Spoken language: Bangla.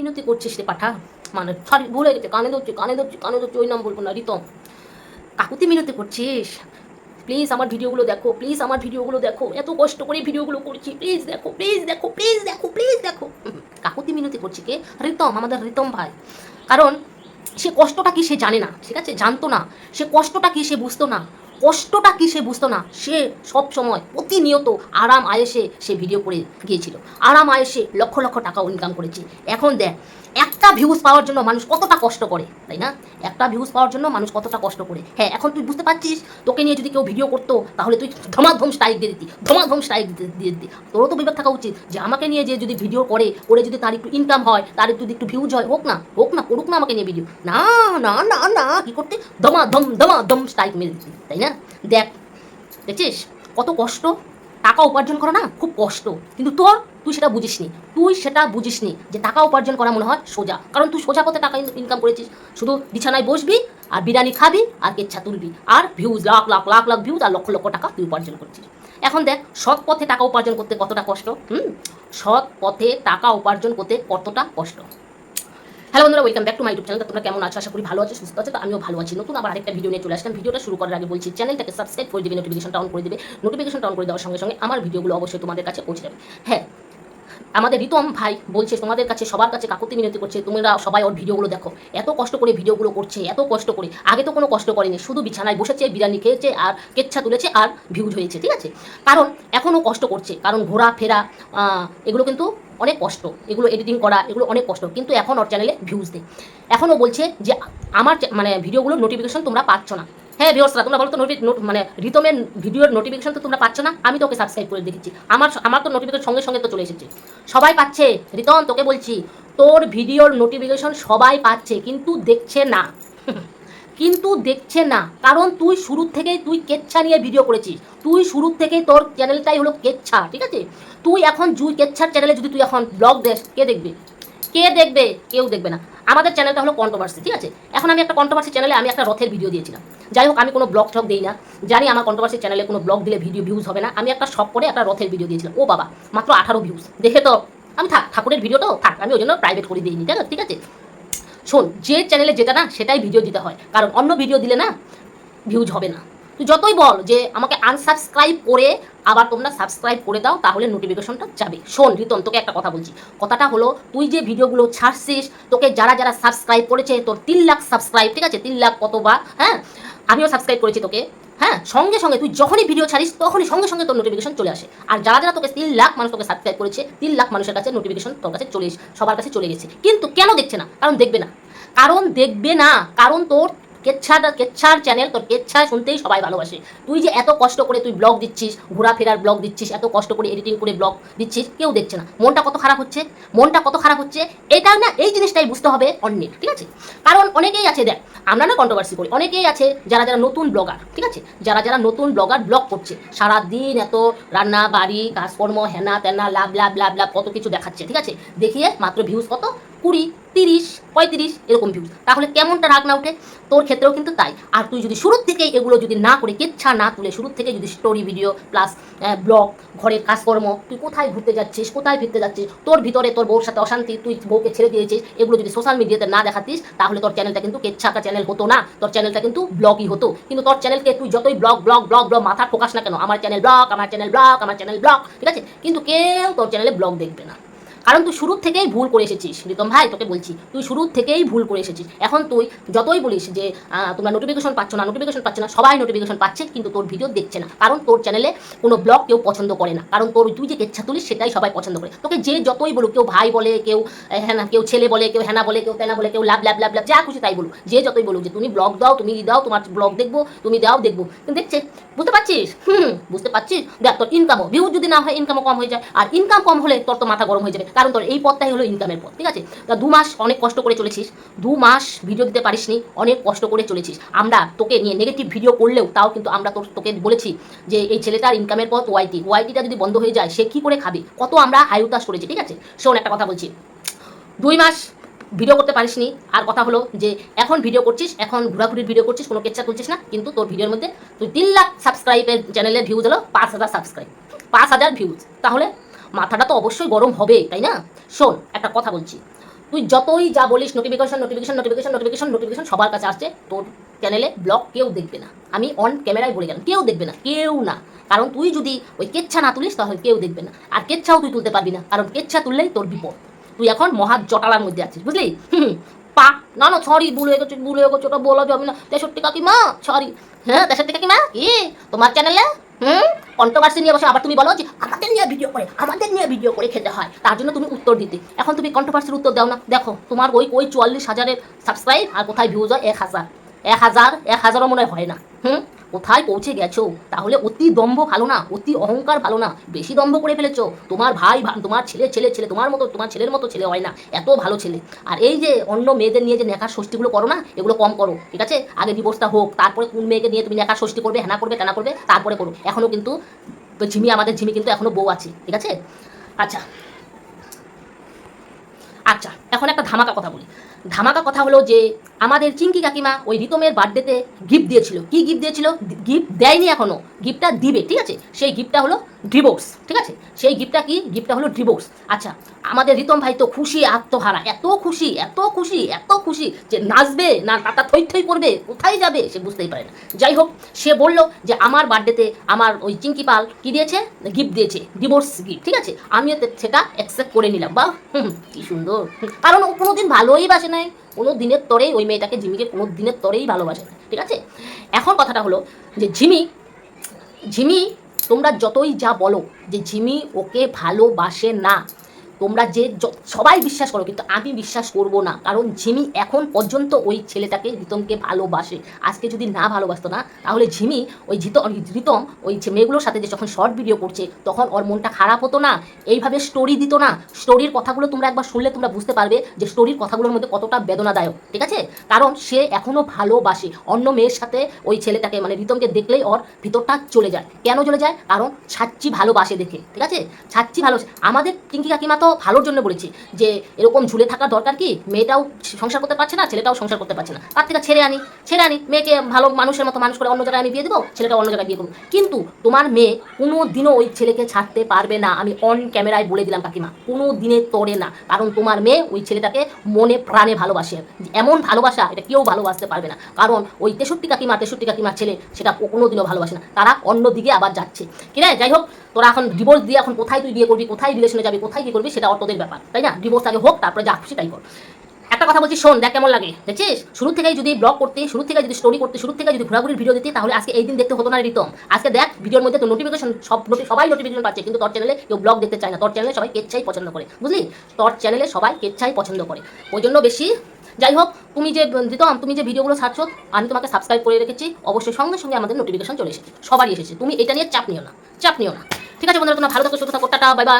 মিনতি করছিস রে পাঠা। মানে সরি, ভুলে গেছে। কানে ধরছে কানে ধরছে কানে ধরছে, ওই নাম বলব না, রিতম। কাকুতি মিনতি করছিস? প্লিজ আমার ভিডিওগুলো দেখো প্লিজ আমার ভিডিওগুলো দেখো। এত কষ্ট করে ভিডিওগুলো করছি প্লিজ দেখো প্লিজ দেখো প্লিজ দেখো প্লিজ দেখো। কাকুতি মিনতি করছি কে? রিতম, আমাদের রিতম ভাই। কারণ সে কষ্টটা কি সে জানে না, ঠিক আছে? জানতো না। সে কষ্টটা কি সে বুঝতো না। কষ্টটা কি সে বুঝতো না? সে সব সময় প্রতিনিয়ত আরাম আয়েসে সে ভিডিও করে গিয়েছিল। আরাম আয়েসে লক্ষ লক্ষ টাকা ইনকাম করেছে। এখন দেখ, একটা ভিউজ পাওয়ার জন্য মানুষ কতটা কষ্ট করে, তাই না? একটা ভিউজ পাওয়ার জন্য মানুষ কতটা কষ্ট করে। হ্যাঁ এখন তুই বুঝতে পারছিস, তোকে নিয়ে যদি কেউ ভিডিও করতো, তাহলে তুই ধমাধম স্ট্রাইক দিয়ে দিতি, ধমাধম স্ট্রাইক দিয়ে দিতি তোরও তো বিবেক থাকা উচিত যে আমাকে নিয়ে যে যদি ভিডিও করে করে যদি তার একটু ইনকাম হয়, তার একটু যদি একটু ভিউজ হয়, হোক না হোক না, করুক না আমাকে নিয়ে ভিডিও না না না না, কি করতে? ধমা ধম ধমা ধম স্ট্রাইক মেরে দিতি, তাই না? দেখ, দেখছিস? কত কষ্ট? টাকা উপার্জন করা না খুব কষ্ট। কিন্তু তোর, তুই সেটা বুঝিসনি। তুই সেটা বুঝিসনি যে টাকা উপার্জন করা মনে হয় সোজা। কারণ তুই সোজা পথে টাকা ইনকাম করেছিস। শুধু বিছানায় বসবি আর বিরিয়ানি খাবি আর কেচ্ছা তুলবি। আর ভিউজ লাখ লাখ লাখ লাখ ভিউজ আর লক্ষ লক্ষ টাকা তুই উপার্জন করছিস। এখন দেখ, সৎ পথে টাকা উপার্জন করতে কতটা কষ্ট? হুম? সৎ পথে টাকা উপার্জন করতে কতটা কষ্ট? হ্যালো বন্ধুরা welcome back to my YouTube channel তোমরা কেমন আছো? আশা করি ভালো আছো, সুস্থ আছো। তো আমিও ভালো আছি। নতুন আবার আরেকটা ভিডিও নিয়ে চলে আসলাম। ভিডিওটা শুরু করার আগে বলছি চ্যানেলটাকে সাবস্ক্রাইব করে দিবে নোটিফিকেশনটা অন করে দিবে। নোটিফিকেশনটা অন করে দেওয়ার সঙ্গে সঙ্গে আমার ভিডিওগুলো অবশ্যই তোমাদের কাছে পৌঁছে যাবে। হ্যাঁ আমাদের রিতম ভাই বলছে, তোমাদের কাছে, সবার কাছে কাকুতি মিনতি করছে। তোমরা সবাই ওর ভিডিওগুলো দেখো। এত কষ্ট করে ভিডিওগুলো করছে, এত কষ্ট করে। আগে তো কোনো কষ্ট করেনি। শুধু বিছানায় বসেছে, বিরিয়ানি খেয়েছে আর কেচ্ছা তুলেছে আর ভিউজ হয়েছে, ঠিক আছে? কারণ এখনও কষ্ট করছে। কারণ ঘোরা, ফেরা এগুলো কিন্তু অনেক কষ্ট। এগুলো এডিটিং করা, এগুলো অনেক কষ্ট। কিন্তু এখন ওর চ্যানেলে ভিউজ দেয় এখনও বলছে যে, আমার মানে ভিডিওগুলোর নোটিফিকেশন তোমরা পাচ্ছ না। হ্যাঁ ভিউয়ার্সরা তোমরা বলো তো নোট মানে রিতমের ভিডিওর নোটিফিকেশন তো তোমরা পাচ্ছ না। আমি তোকে সাবস্ক্রাইব করে দেখেছি। আমার আমার তো নোটিফিকেশন সঙ্গে সঙ্গে তো চলে এসেছে। সবাই পাচ্ছে। রিতম, তোকে বলছি, তোর ভিডিওর নোটিফিকেশন সবাই পাচ্ছে, কিন্তু দেখছে না। কিন্তু দেখছে না। কারণ তুই শুরু থেকেই তুই কেচ্ছা নিয়ে ভিডিও করেছিস। তুই শুরু থেকেই তোর চ্যানেলটাই হলো কেচ্ছা, ঠিক আছে? তুই এখন জুই কেচ্ছার চ্যানেলে যদি তুই এখন ব্লগ দেস কে দেখবে? কে দেখবে, কেউ দেখবে না। আমাদের চ্যানেলটা হলো কন্ট্রোভার্সি ঠিক আছে? এখন আমি একটা কন্ট্রোভার্সি চ্যানেলে আমি একটা রথের ভিডিও দিয়েছিলাম। যাই হোক, আমি কোনো ব্লগ টক দিই না। জানি আমার কন্ট্রোভার্সি চ্যানেলে কোনো ব্লগ দিলে ভিডিও ভিউজ হবে না। আমি একটা শখ করে একটা রথের ভিডিও দিয়েছিলাম। ও বাবা, মাত্র আঠারো ভিউজ দেখে তো, আমি থাক, ঠাকুরের ভিডিও তো, থাক, আমি ওই জন্য প্রাইভেট করে দিইনি, ঠিক আছে ঠিক আছে? শোন, যে চ্যানেলে যেটা না, সেটাই ভিডিও দিতে হয়। কারণ অন্য ভিডিও দিলে না ভিউজ হবে না। তুই যতই বল যে আমাকে আনসাবস্ক্রাইব করে আবার তোমরা সাবস্ক্রাইব করে দাও, তাহলে নোটিফিকেশনটা যাবে। শোন রিতম তোকে একটা কথা বলছি। কথাটা হলো, তুই যে ভিডিওগুলো ছাড়ছিস, তোকে যারা যারা সাবস্ক্রাইব করেছে, তোর তিন লাখ সাবস্ক্রাইব ঠিক আছে? তিন লাখ কত বা হ্যাঁ? আমিও সাবস্ক্রাইব করেছি তোকে হ্যাঁ? সঙ্গে সঙ্গে তুই যখনই ভিডিও ছাড়িস, তখনই সঙ্গে সঙ্গে তোর নোটিফিকেশন চলে আসে। আর যারা যারা তোকে তিন লাখ মানুষ তোকে সাবস্ক্রাইব করেছে, তিন লাখ মানুষের কাছে নোটিফিকেশন তোর কাছে চলে সবার কাছে চলে গেছে। কিন্তু কেন দেখছে না? কারণ দেখবে না। কারণ দেখবে না। কারণ তোর কেচ্ছাটা কেচ্ছার চ্যানেল তোর কেচ্ছা শুনতেই সবাই ভালোবাসে। তুই যে এত কষ্ট করে তুই ব্লগ দিচ্ছিস, ঘোরাফেরার ব্লগ দিচ্ছিস, এত কষ্ট করে এডিটিং করে ব্লগ দিচ্ছিস, কেউ দেখছে না। মনটা কত খারাপ হচ্ছে? মনটা কত খারাপ হচ্ছে? এটা না, এই জিনিসটাই বুঝতে হবে অন্যের, ঠিক আছে? কারণ অনেকেই আছে, দেখ, আমরা না কন্ট্রোভার্সি করি। অনেকেই আছে যারা যারা নতুন ব্লগার ঠিক আছে? যারা যারা নতুন ব্লগার ব্লগ করছে সারা দিন এত রান্না, বাড়ি, কাজকর্ম হেনা তেনা লাভ লাভ লাভ লাভ কত কিছু দেখাচ্ছে, ঠিক আছে? দেখিয়ে মাত্র ভিউজ কত? কুড়ি তিরিশ, পঁয়ত্রিশ এরকম ভিউজ তাহলে কেমনটা রাগ না উঠে তোর ক্ষেত্রেও কিন্তু তাই। আর তুই যদি শুরুর থেকে এগুলো যদি না করে কেচ্ছা না তুলে, শুরুর থেকে যদি স্টোরি ভিডিও প্লাস ব্লগ ঘরের কাজকর্ম, তুই কোথায় ঘুরতে যাচ্ছিস, কোথায় ফিরতে যাচ্ছিস, তোর ভিতরে তোর বউর সাথে অশান্তি, তুই বউকে ছেড়ে দিয়েছিস, এগুলো যদি সোশ্যাল মিডিয়াতে না দেখাতিস, তাহলে তোর চ্যানেলটা কিন্তু কেচ্ছাকা চ্যানেল হতো না। তোর চ্যানেলটা কিন্তু ব্লগই হতো। কিন্তু তোর চ্যানেলকে তুই যতই ব্লগ ব্লগ ব্লগ ব্লগ মাথা ঠোকাস না কেন, আমার চ্যানেল ব্লগ আমার চ্যানেল ব্লগ আমার চ্যানেল ব্লগ ঠিক আছে? কিন্তু কেউ তোর চ্যানেলে ব্লগ দেখবে না। কারণ তুই শুরুর থেকেই ভুল করে এসেছিস, রিতম ভাই, তোকে বলছি। তুই শুরুর থেকেই ভুল করে এসেছিস। এখন তুই যতই বলিস যে তোমরা নোটিফিকেশন পাচ্ছ না নোটিফিকেশন পাচ্ছে না, সবাই নোটিফিকেশন পাচ্ছে, কিন্তু তোর ভিডিও দেখছে না। কারণ তোর চ্যানেলে কোনো ব্লগ কেউ পছন্দ করে না। কারণ তোর তুই যে কেচ্ছা তুলিস, সেটাই সবাই পছন্দ করে। তোকে যে যতই বলুক, কেউ ভাই বলে, কেউ হ্যাঁ কেউ ছেলে বলে, কেউ হ্যানা বলে, কেউ তেনা বলে, কেউ লাভ লাভ লাভ লাভ, যা খুশি তাই বলুক। যে যতই বলুক যে, তুমি ব্লগ দাও, তুমি দাও, তোমার ব্লগ দেখব, তুমি দাও, দেখব। দেখছে, বুঝতে পারছিস? হুম, বুঝতে পারছিস? দেখ, তোর ইনকামও ভিউ যদি না হয় ইনকামও কম হয়ে যায়। আর ইনকাম কম হলে তোর তো মাথা গরম হয়ে যাবে। কারণ তোর এই পথটাই হলো ইনকামের পথ, ঠিক আছে? তা দু মাস অনেক কষ্ট করে চলেছিস, দু মাস ভিডিও দিতে পারিসনি, অনেক কষ্ট করে চলেছিস। আমরা তোকে নিয়ে নেগেটিভ ভিডিও করলেও তাও কিন্তু আমরা তোর, তোকে বলেছি যে এই ছেলেটার ইনকামের পথ ওয়াইটি ওয়াইটিটা যদি বন্ধ হয়ে যায়, সে কী করে খাবে? কত আমরা হাইউতাস করেছি, ঠিক আছে? শোন, একটা কথা বলছি। দুই মাস ভিডিও করতে পারিসনি, আর কথা হলো যে এখন ভিডিও করছিস, এখন ঘোরাঘুরির ভিডিও করছিস, কোনো কেচ্ছা তুলছিস না, কিন্তু তোর ভিডিওর মধ্যে তুই তিন লাখ সাবস্ক্রাইবের চ্যানেলের ভিউজ হলো পাঁচ হাজার সাবস্ক্রাইব পাঁচ হাজার ভিউজ তাহলে মাথাটা তো অবশ্যই গরম হবে, তাই না? শোন, একটা কথা বলছি। তুই যতই যা বলিস notification notification notification notification notification সবার কাছে আসছে, তোর চ্যানেলে ব্লগ কেউ দেখবে না। আমি অন ক্যামেরায় বলে গেলাম, কেউ দেখবে না, কেউ না। কারণ তুই যদি ওই কেচ্ছা না তুলিস, তাহলে কেউ দেখবে না। আর কেচ্ছাও তুই তুলতে পারবি না, কারণ কেচ্ছা তুললেই তোর বিপদ। তুই এখন মহা জটালার মধ্যে আছিস, বুঝলি? হুম পা, না না সরি ভুল হয়ে গেছে, ভুল হয়ে গেছে, ওটা বলা যাবে না। তেষট্টি কাকিমা সরি হ্যাঁ তেষট্টি কাকিমা? কি? তোমার চ্যানেলে হুম? কন্ট্রোভার্সি নিয়ে বসে আবার তুমি বলো যে আমাদের নিয়ে ভিডিও করে, আমাদের নিয়ে ভিডিও করে খেতে হয়। তার জন্য তুমি উত্তর দিতে। এখন তুমি কন্ট্রোভার্সির উত্তর দাও না। দেখো, তোমার ওই ওই চুয়াল্লিশ হাজারের সাবস্ক্রাইব আর কোথায় ভিউজ হয়? এক হাজার। এক হাজার, এক হাজারও মনে হয় না। হুম? কোথায় পৌঁছে গেছো? তাহলে অতি দম্ভ ভালো না, অতি অহংকার ভালো না। বেশি দম্ভ করে ফেলেছো। তোমার ভাই তোমার ছেলে ছেলে ছেলে, তোমার মতো, তোমার ছেলের মতো ছেলে হয় না। এত ভালো ছেলে। আর এই যে অন্য মেয়েদের নিয়ে যে নেকার ষষ্ঠীগুলো করো না, এগুলো কম করো, ঠিক আছে? আগে ডিভোর্সটা হোক, তারপরে কোন মেয়েকে নিয়ে তুমি নেকার ষষ্ঠী করবে হ্যানা করবে তেনা করবে, তারপরে করো। এখনও কিন্তু ঝিমি, আমাদের ঝিমি কিন্তু এখনও বউ আছে, ঠিক আছে? আচ্ছা। আচ্ছা এখন একটা ধামাকা কথা বলি। ধামাকা কথা হলো যে আমাদের চিঙ্কি কাকিমা ওই রিতমের বার্থডেতে গিফট দিয়েছিল। কি গিফট দিয়েছিল? গিফট দেয়নি এখনও। গিফটটা দিবে, ঠিক আছে? সেই গিফটটা হলো ডিভোর্স ঠিক আছে? সেই গিফটটা কি? গিফটটা হলো ডিভোর্স আচ্ছা আমাদের রিতম ভাই তো খুশি, আত্মহারা। এত খুশি এত খুশি এত খুশি যে নাচবে না টাটা থই থই করবে, কোথায় যাবে সে বুঝতেই পারে না। যাই হোক, সে বলল যে আমার বার্থডেতে আমার ওই চিঙ্কি পাল কি দিয়েছে? গিফট দিয়েছে ডিভোর্স গিফট ঠিক আছে? আমিও সেটা অ্যাকসেপ্ট করে নিলাম। বা কি সুন্দর। কারণ কোনোদিন ভালোই বাসে নাই, কোনো দিনের তরেই ওই মেয়েটাকে ঝিমিকে কোনো দিনের তরেই ভালোবাসে না, ঠিক আছে? এখন কথাটা হলো যে ঝিমি ঝিমি তোমরা যতই যা বলো যে ঝিমি ওকে ভালোবাসে না তোমরা যে সবাই বিশ্বাস করো, কিন্তু আমি বিশ্বাস করব না। কারণ ঝিমি এখন পর্যন্ত ওই ছেলেটাকে রিতমকে ভালোবাসে। আজকে যদি না ভালোবাসতো না, তাহলে ঝিমি ওই জিত রিতম ওই মেয়েগুলোর সাথে যে যখন শর্ট ভিডিও করছে, তখন ওর মনটা খারাপ হতো না, এইভাবে স্টোরি দিত না। স্টোরির কথাগুলো তোমরা একবার শুনলে তোমরা বুঝতে পারবে যে স্টোরির কথাগুলোর মধ্যে কতটা বেদনাদায়ক, ঠিক আছে? কারণ সে এখনও ভালোবাসে। অন্য মেয়ের সাথে ওই ছেলেটাকে মানে রিতমকে দেখলেই ওর ভিতরটা চলে যায়। কেন চলে যায়? কারণ ছাচ্চি ভালোবাসে দেখে, ঠিক আছে? ছাচ্চি ভালোবাসে। আমাদের কিঙ্কি কাকিমা তো ভালোর জন্য বলেছি যে এরকম ঝুলে থাকার দরকার কি? মেয়েটাও সংসার করতে পারছে না, ছেলেটাও সংসার করতে পারছে না। তার থেকে ছেড়ে আনি ছেড়ে আনি, মেয়েকে ভালো মানুষের মতো মানুষ করে অন্য জায়গায় আমি বিয়ে দেবো ছেলেটা অন্য জায়গায় বিয়ে করব। কিন্তু তোমার মেয়ে কোনো দিনও ওই ছেলেকে ছাড়তে পারবে না। আমি অন ক্যামেরায় বলে দিলাম, কাকিমা কোনো দিনে তরে না। কারণ তোমার মেয়ে ওই ছেলেটাকে মনে প্রাণে ভালোবাসে। এমন ভালোবাসা, এটা কেউ ভালোবাসতে পারবে না। কারণ ওই তেষট্টি কাকিমা, তেষট্টি কাকিমার ছেলে, সেটা কোনো দিনও ভালোবাসে না। তারা অন্য দিকে আবার যাচ্ছে। কিনা যাই হোক, তোরা এখন ডিভোর্স দিয়ে এখন কোথায় তুই বিয়ে করবি? কোথায় রিলেশনে যাবি? কোথায় কি করবি? সেটা তোদের ব্যাপার, তাই না? ডিভোর্স আগে হোক, তারপরে যা খুশি তাই কর। একটা কথা বলছি, শোন, দেখ কেমন লাগে। দেখছিস শুরু থেকেই যদি ব্লগ করতে, শুরু থেকে যদি স্টোরি করতে, শুরু থেকে যদি ঘোরাঘুরির ভিডিও দিতে, তাহলে আজকে এই দিন দেখতে হতো না রিতম। আজকে দেখ ভিডিওর মধ্যে তো নোটিফিকেশন সব সবাই নোটিফিকেশন পাচ্ছে, কিন্তু তোর চ্যানেলে কেউ ব্লগ দেখতে চায় না। তোর চ্যানেলে সবাই কেচ্ছাই পছন্দ করে, বুঝলি? তোর চ্যানেলে সবাই কেচ্ছাই পছন্দ করে। ওই জন্য বেশি, যাই হোক, তুমি যে দিতম তুমি যে ভিডিওগুলো ছাড়ছো, আমি তোমাকে সাবস্ক্রাইব করে রেখেছি। অবশ্যই সঙ্গে সঙ্গে আমাদের নোটিফিকেশন চলে এসেছে। সবারই এসেছে। তুমি এটা নিয়ে চাপ নিও না, চাপ নিও না। ঠিক আছে বন্ধুরা, তোমরা ভালো থাকো, সুস্থ থাকো, টাটা বাই বাই